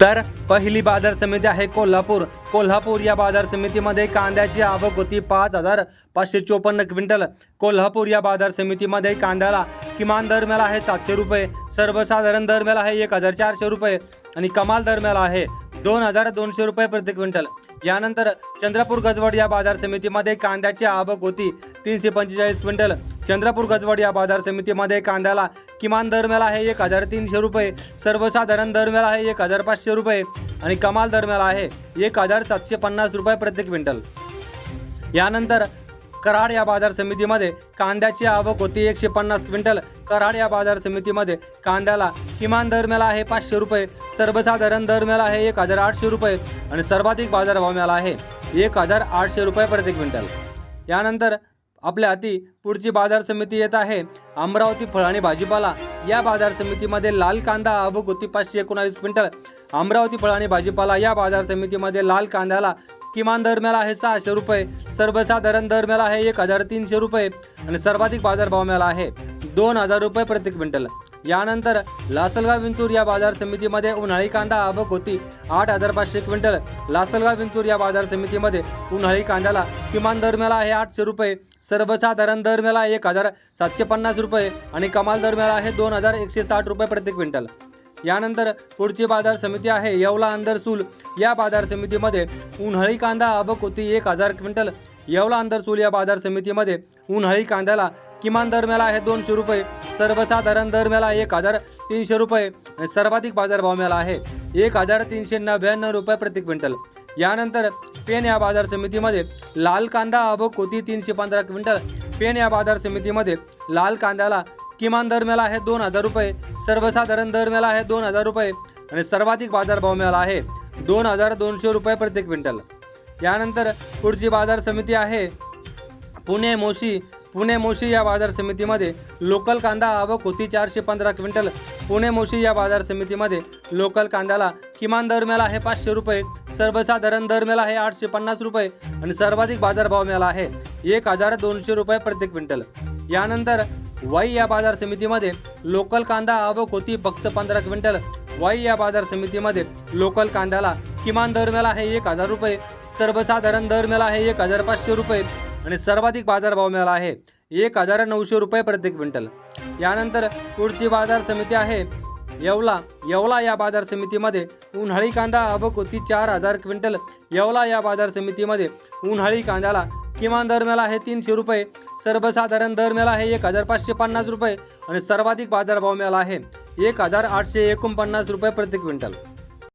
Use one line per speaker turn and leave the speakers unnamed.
तर पहिली बाजार समिती आहे कोल्हापूर. कोल्हापूर या बाजार समितीमध्ये कांद्याची आवक होती पाच हजार पाचशे चोपन्न क्विंटल. कोल्हापूर या बाजार समितीमध्ये कांद्याला किमान दर मिळाला आहे सातशे रुपये सर्वसाधारण दर मिळाला आहे एक हजार चारशे रुपये आणि कमाल दर मिळाला आहे दोन हजार दोनशे रुपये प्रति क्विंटल. यानंतर चंद्रपूर गजवड या बाजार समितीमध्ये कांद्याची आवक होती तीनशे पंचेचाळीस क्विंटल. चंद्रपूर गजवड या बाजार समितीमध्ये कांद्याला किमान दर मिळाला आहे एक हजार तीनशे रुपये सर्वसाधारण दर मिळाला आहे एक हजार पाचशे रुपये आणि कमाल दर मिळाला आहे एक हजार सातशे पन्नास रुपये प्रति क्विंटल. यानंतर कराड या बाजार समितीमध्ये कांद्याची आवक होती एकशे पन्नास क्विंटल कराड या बाजार समितीमध्ये कांद्याला किमान दर मिळाला आहे पाचशे रुपये सर्वसाधारण दर मिळाला आहे एक हजार आठशे रुपये आणि सर्वाधिक बाजारभाव मिळाला आहे एक हजार आठशे रुपये प्रति क्विंटल. यानंतर आपल्या हाती पुढची बाजार समिती येत आहे अमरावती फळ आणि भाजीपाला. या बाजार समितीमध्ये लाल कांदा आवक होती पाचशे एकोणावीस क्विंटल. अमरावती फळ आणि भाजीपाला या बाजार समितीमध्ये लाल कांद्याला किमान दर मिळाला आहे सहाशे रुपये सर्वसाधारण दर मिळाला आहे एक हजार तीनशे रुपये आणि सर्वाधिक बाजारभाव मिळाला आहे. दोन हजार रुपये प्रति क्विंटल. यानंतर लासलगाव विंतूर या बाजार समितीमध्ये उन्हाळी कांदा आवक होती. आठ हजार पाचशे क्विंटल. लासलगाव विंतूर या बाजार समितीमध्ये उन्हाळी कांद्याला किमान दर मिळाला आहे आठशे रुपये. सर्वसाधारण दर मिळाला एक हजार सातशे पन्नास रुपये आणि कमाल दर मिळाला आहे दोन हजार एकशे साठ रुपये प्रति क्विंटल. यानंतर पुढची बाजार समिती आहे येवला अंदरसूल या बाजार समितीमध्ये उन्हाळी कांदा आवक होती एक हजार क्विंटल. येवला अंदरसूल या बाजार समितीमध्ये उन्हाळी कांद्याला किमान दर मिळाला आहे दोनशे रुपये. सर्वसाधारण दर मिळाला एक हजार तीनशे रुपये. सर्वाधिक बाजारभाव मिळाला आहे एक हजार तीनशे नव्याण्णव रुपये प्रति क्विंटल. यानंतर पेन या बाजार समितीमध्ये लाल कांदा आवक कोती तीनशे पंधरा क्विंटल. पेन या बाजार समितीमध्ये लाल कांद्याला किमान दर मिळाला आहे दोन हजार रुपये. सर्वसाधारण दर मिळाला आहे दोन हजार रुपये. आणि सर्वाधिक बाजारभाव मिळाला आहे दोन हजार दोनशे रुपये प्रति क्विंटल. यानंतर पुढची बाजार समिती आहे. पुणे मोशी पुणे मोशी या बाजार समितीमध्ये लोकल कांदा आवक होती चारशे पंधरा क्विंटल. पुणे मोशी या बाजार समितीमध्ये लोकल कांद्याला किमान दर मिळाला आहे पाचशे रुपये सर्वसाधारण दर मिळाला आहे आठशे पन्नास रुपये आणि सर्वाधिक बाजारभाव मिळाला आहे एक हजार दोनशे रुपये प्रति क्विंटल. यानंतर वाई या बाजार समितीमध्ये लोकल कांदा आवक होती फक्त पंधरा क्विंटल. वाई या बाजार समितीमध्ये लोकल कांद्याला किमान दर मिळाला आहे एक हजार रुपये सर्वसाधारण दर मिळाला आहे एक हजार पाचशे रुपये आणि सर्वाधिक बाजारभाव मिळाला आहे एक हजार नऊशे रुपये प्रति क्विंटल. यानंतर पुढची बाजार समिती आहे. येवला येवला या बाजार समितीमध्ये उन्हाळी कांदा अबकोती चार हजार क्विंटल. येवला या बाजार समितीमध्ये उन्हाळी कांद्याला किमान दर मिळाला आहे तीनशे रुपये. सर्वसाधारण दर मिळाला आहे एक हजार पाचशे पन्नास रुपये आणि सर्वाधिक बाजारभाव मिळाला आहे एक हजार आठशे एकोणपन्नास रुपये प्रति क्विंटल.